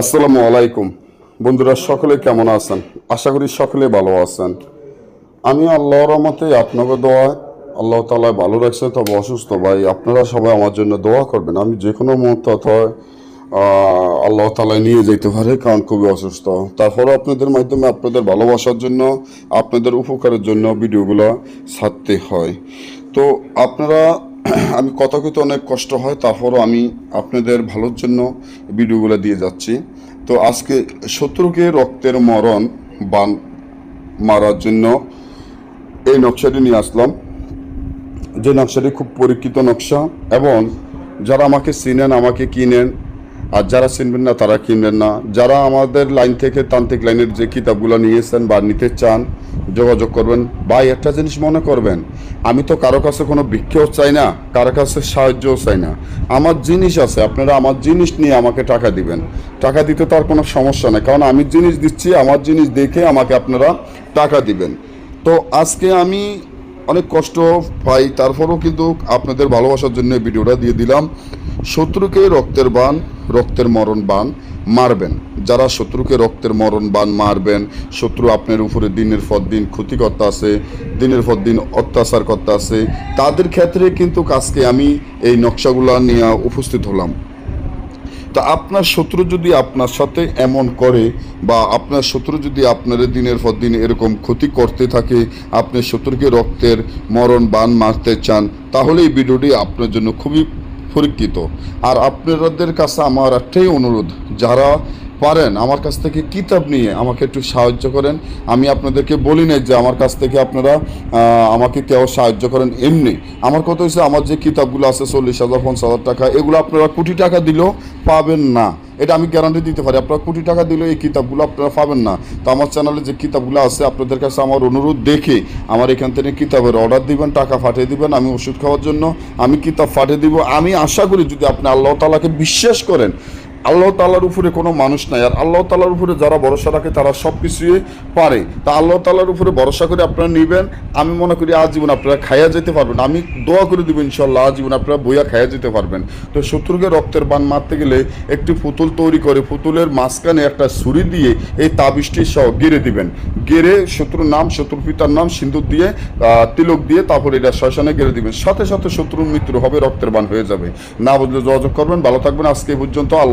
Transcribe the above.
আসসালামু আলাইকুম। বন্ধুরা, সকলে কেমন আছেন? আশা করি সকলে ভালো আছেন। আমি আল্লাহর রহমতে আপনাকে দোয়া, আল্লাহ তালা ভালো রাখছে, তবে অসুস্থ ভাই, আপনারা সবাই আমার জন্য দোয়া করবেন। আমি যে কোনো মুহূর্তে অথবা আল্লাহ তালা নিয়ে যেতে পারে, কারণ খুবই অসুস্থ। তারপরে আপনাদের মাধ্যমে আপনাদের ভালোবাসার জন্য, আপনাদের উপকারের জন্য ভিডিওগুলো ছাড়তে হয়। তো আপনারা আমি কথা কইতে অনেক কষ্ট হয়, তারপরও আমি আপনাদের ভালোর জন্য ভিডিওগুলো দিয়ে যাচ্ছি। তো আজকে শত্রুকে রক্তের মরণ বান মারার জন্য এই নকশাটি নিয়ে আসলাম। যে নকশাটি খুব পরীক্ষিত নকশা এবং যারা আমাকে চিনেন, আমাকে কিনেন আর যারা চিনবেন না, তারা কিনবেন না। যারা আমাদের লাইন থেকে তান্ত্রিক লাইনের যে কিতাবগুলো নিয়েছেন বা নিতে চান, যোগাযোগ করবেন। বা একটা জিনিস মনে করবেন, আমি তো কারও কাছে কোনো ভিক্ষেও চাই না, কারও কাছে সাহায্যও চাই না। আমার জিনিস আছে, আপনারা আমার জিনিস নিয়ে আমাকে টাকা দিবেন। টাকা দিতে তার কোনো সমস্যা নেই, কারণ আমি জিনিস দিচ্ছি, আমার জিনিস দেখে আমাকে আপনারা টাকা দিবেন। তো আজকে আমি অনেক কষ্ট পাই, তারপরেও কিন্তু আপনাদের ভালোবাসার জন্য ভিডিওটা দিয়ে দিলাম। শত্রুকে রক্তের বান, রক্তের মরণ বান মারবেন। যারা শত্রুকে রক্তের মরণ বান মারবেন, শত্রু আপনার উপরে দিনের পর দিন ক্ষতি করতে আছে, দিনের পর দিন অত্যাচার করতে আছে, তাদের ক্ষেত্রে কিন্তু আজকে আমি এই নকশাগুলো নিয়ে উপস্থিত হলাম। তা আপনার শত্রু যদি আপনার সাথে এমন করে বা আপনার শত্রু যদি আপনার দিনের পর দিন এরকম ক্ষতি করতে থাকে, আপনি শত্রুকে রক্তের মরণ, বান মারতে চান, তাহলে এই ভিডিওটি আপনার জন্য খুবই পরীক্ষিত। আর আপনাদের কাছে আমার একটাই অনুরোধ, যারা পারেন, আমার কাছ থেকে কিতাব নিয়ে আমাকে একটু সাহায্য করেন। আমি আপনাদেরকে বলি না যে আমার কাছ থেকে আপনারা আমাকে কেউ সাহায্য করেন এমনি। আমার কথা হচ্ছে আমার যে কিতাবগুলো আছে চল্লিশ হাজার, পঞ্চাশ হাজার টাকা, এগুলো আপনারা কোটি টাকা দিলেও পাবেন না। এটা আমি গ্যারান্টি দিতে পারি, আপনারা কোটি টাকা দিলেও এই কিতাবগুলো আপনারা পাবেন না। তো আমার চ্যানেলে যে কিতাবগুলো আছে, আপনাদের কাছে আমার অনুরোধ দেখে আমার এখান থেকে কিতাবের অর্ডার দিবেন, টাকা পাঠিয়ে দিবেন, আমি ওষুধ খাওয়ার জন্য আমি কিতাব পাঠিয়ে দিব। আমি আশা করি যদি আপনি আল্লাহ তালাকে বিশ্বাস করেন আল্লাহ তালার উপরে কোনো মানুষ নাই। আর আল্লাহ তালার উপরে যারা ভরসা রাখে, তারা সব কিছুই পারে। তা আল্লাহ তালার উপরে ভরসা করে আপনারা নেবেন। আমি মনে করি আজীবন আপনারা খাইয়া যেতে পারবেন। আমি দোয়া করে দিব ইনশাল্লাহ আজীবন আপনারা বইয়া খাইয়া যেতে পারবেন। তো শত্রুকে রক্তের বান মারতে গেলে একটি পুতুল তৈরি করে, পুতুলের মাঝখানে একটা ছুরি দিয়ে এই তাবিজটি সহ গেড়ে দিবেন। গেড়ে শত্রুর নাম, শত্রুর পিতার নাম সিন্দুর দিয়ে তিলক দিয়ে তারপর এটা শ্মশানে গেড়ে দিবেন। সাথে সাথে শত্রুর মৃত্যু হবে, রক্তের বান হয়ে যাবে। না বুঝলে যোগাযোগ করবেন। ভালো থাকবেন। আজকে পর্যন্ত আল্লাহ